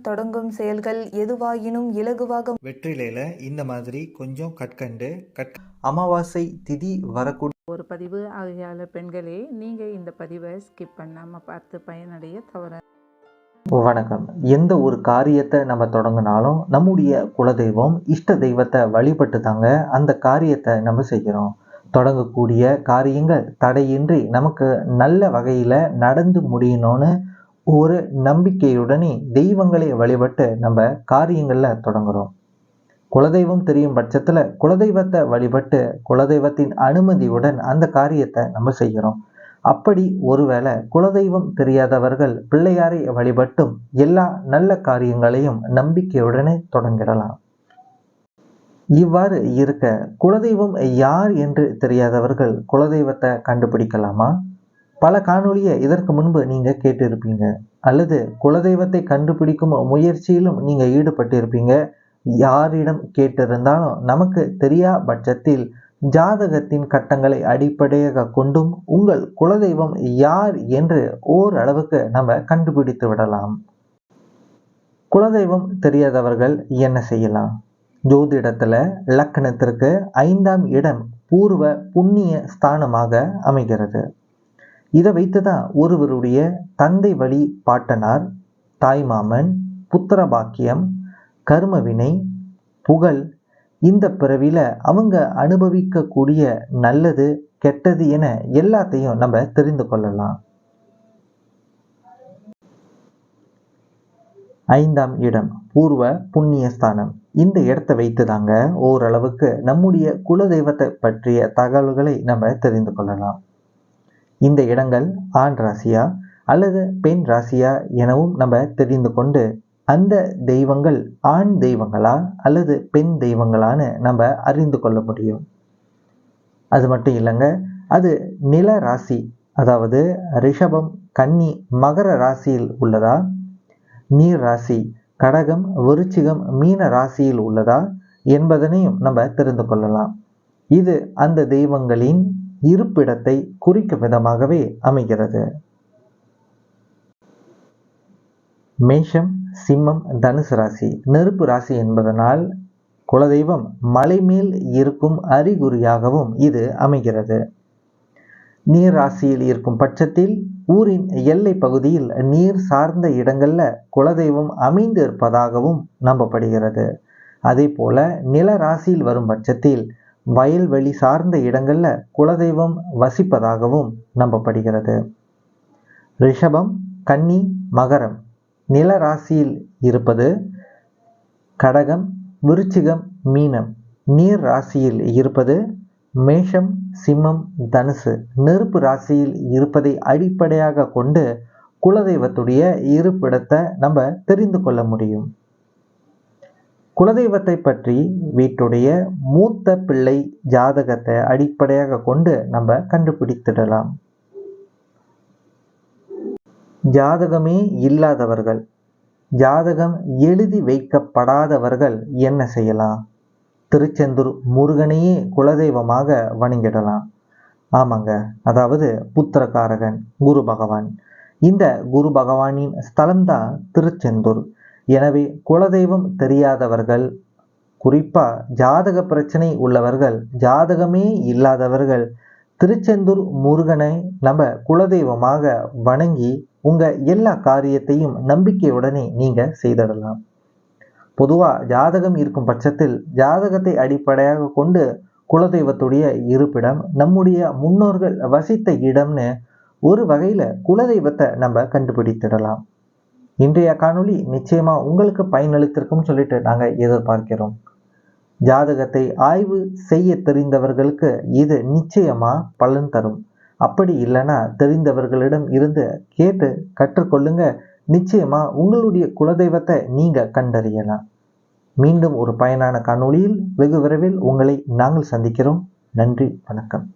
தொடங்கும் செயல்கள் எதுவாயினும் இலகுவாக வெற்றிலையில் இந்த மாதிரி கொஞ்சம் கற்கண்டு கற் அமாவாசை திதி வரக்கூடிய ஒரு பதிவு ஆகையால பெண்களே நீங்கள் இந்த பதிவை ஸ்கிப் பண்ணாமல் பார்த்து பயனடைய தவற வணக்கம். எந்த ஒரு காரியத்தை நம்ம தொடங்கினாலும் நம்முடைய குலதெய்வம் இஷ்ட தெய்வத்தை வழிபட்டு தாங்க அந்த காரியத்தை நம்ம செய்கிறோம். தொடங்கக்கூடிய காரியங்கள் தடையின்றி நமக்கு நல்ல வகையில் நடந்து முடியணும்னு ஒரு நம்பிக்கையுடனே தெய்வங்களை வழிபட்டு நம்ம காரியங்களில் தொடங்குகிறோம் குலதெய்வம் தெரியும் பட்சத்தில் குலதெய்வத்தை வழிபட்டு குலதெய்வத்தின் அனுமதியுடன் அந்த காரியத்தை நம்ம செய்கிறோம். அப்படி ஒருவேளை குலதெய்வம் தெரியாதவர்கள் பிள்ளையாரை வழிபட்டும் எல்லா நல்ல காரியங்களையும் நம்பிக்கையுடனே தொடங்கிடலாம். இவ்வாறு இருக்க குலதெய்வம் யார் என்று தெரியாதவர்கள் குலதெய்வத்தை கண்டுபிடிக்கலாமா? பல காணொளியை இதற்கு முன்பு நீங்கள் கேட்டிருப்பீங்க. அல்லது குலதெய்வத்தை கண்டுபிடிக்கும் முயற்சியிலும் நீங்கள் ஈடுபட்டிருப்பீங்க. யாரிடம் கேட்டிருந்தாலும் நமக்கு தெரியா பட்சத்தில் ஜாதகத்தின் கட்டங்களை அடிப்படையாக கொண்டும் உங்கள் குலதெய்வம் யார் என்று ஓரளவுக்கு நம்ம கண்டுபிடித்து விடலாம். குலதெய்வம் தெரியாதவர்கள் என்ன செய்யலாம்? ஜோதிடத்தில் லக்கணத்திற்கு ஐந்தாம் இடம் பூர்வ புண்ணிய ஸ்தானமாக அமைகிறது. இதை வைத்து தான் ஒருவருடைய தந்தை வழி பாட்டனார் தாய்மாமன் புத்திர பாக்கியம் கர்மவினை புகழ் இந்த பிறவியில் அவங்க அனுபவிக்கக்கூடிய நல்லது கெட்டது என எல்லாத்தையும் நம்ம தெரிந்து கொள்ளலாம். ஐந்தாம் இடம் பூர்வ புண்ணியஸ்தானம். இந்த இடத்தை வைத்து தாங்க ஓரளவுக்கு நம்முடைய குலதெய்வத்தை பற்றிய தகவல்களை நம்ம தெரிந்து கொள்ளலாம். இந்த இடங்கள் ஆண் ராசியா அல்லது பெண் ராசியா எனவும் நம்ம தெரிந்து கொண்டு அந்த தெய்வங்கள் ஆண் தெய்வங்களா அல்லது பெண் தெய்வங்களான்னு நம்ம அறிந்து கொள்ள முடியும். அது மட்டும் இல்லைங்க அது நில ராசி அதாவது ரிஷபம் கன்னி மகர ராசியில் உள்ளதா? நீர் ராசி கடகம் விருச்சிகம் மீன ராசியில் உள்ளதா என்பதனையும் நம்ம தெரிந்து கொள்ளலாம். இது அந்த தெய்வங்களின் இருப்பிடத்தை குறிக்கும் விதமாகவே அமைகிறது. மேஷம் சிம்மம் தனுசு ராசி. நெருப்பு ராசி என்பதனால் குலதெய்வம் மலை மேல் இருக்கும் அறிகுறியாகவும் இது அமைகிறது. நீர் ராசியில் இருக்கும் பட்சத்தில் ஊரின் எல்லை பகுதியில் நீர் சார்ந்த இடங்களில் குலதெய்வம் அமைந்து இருப்பதாகவும் நம்பப்படுகிறது. அதே போல நில ராசியில் வரும் பட்சத்தில் வயல்வெளி சார்ந்த இடங்களில் குலதெய்வம் வசிப்பதாகவும் நம்பப்படுகிறது. ரிஷபம் கன்னி மகரம். நில ராசியில் இருப்பது கடகம் விருச்சிகம் மீனம். நீர் ராசியில் இருப்பது மேஷம் சிம்மம் தனுசு. நெருப்பு ராசியில் இருப்பதை அடிப்படையாக கொண்டு குலதெய்வத்துடைய இருப்பிடத்தை நம்ம தெரிந்து கொள்ள முடியும். குலதெய்வத்தை பற்றி வீட்டுடைய மூத்த பிள்ளை ஜாதகத்தை அடிப்படையாக கொண்டு நம்ம கண்டுபிடித்திடலாம். ஜாதகமே இல்லாதவர்கள் ஜாதகம் எழுதி வைக்கப்படாதவர்கள் என்ன செய்யலாம்? திருச்செந்தூர் முருகனையே குலதெய்வமாக வணங்கிடலாம். ஆமாங்க அதாவது புத்திரகாரகன் குரு பகவான். இந்த குரு பகவானின் ஸ்தலம்தான் திருச்செந்தூர். எனவே குலதெய்வம் தெரியாதவர்கள் குறிப்பாக ஜாதக பிரச்சனை உள்ளவர்கள் ஜாதகமே இல்லாதவர்கள் திருச்செந்தூர் முருகனை நம்ம குலதெய்வமாக வணங்கி உங்கள் எல்லா காரியத்தையும் நம்பிக்கையுடனே நீங்கள் செய்திடலாம். பொதுவாக ஜாதகம் இருக்கும் பட்சத்தில் ஜாதகத்தை அடிப்படையாக கொண்டு குலதெய்வத்துடைய இருப்பிடம் நம்முடைய முன்னோர்கள் வசித்த இடம்னு ஒரு வகையில் குலதெய்வத்தை நம்ம கண்டுபிடித்திடலாம். இன்றைய காணொளி நிச்சயமா உங்களுக்கு பயனளித்திருக்கும் சொல்லிட்டு நாங்க எதிர்பார்க்கிறோம். ஜாதகத்தை ஆய்வு செய்ய தெரிந்தவர்களுக்கு இது நிச்சயமா பலன் தரும். அப்படி இல்லைன்னா தெரிந்தவர்களிடம் இருந்து கேட்டு கற்றுக்கொள்ளுங்க. நிச்சயமா உங்களுடைய குலதெய்வத்தை நீங்க கண்டறியலாம். மீண்டும் ஒரு பயனான காணொளியில் வெகு விரைவில் உங்களை நாங்கள் சந்திக்கிறோம். நன்றி வணக்கம்.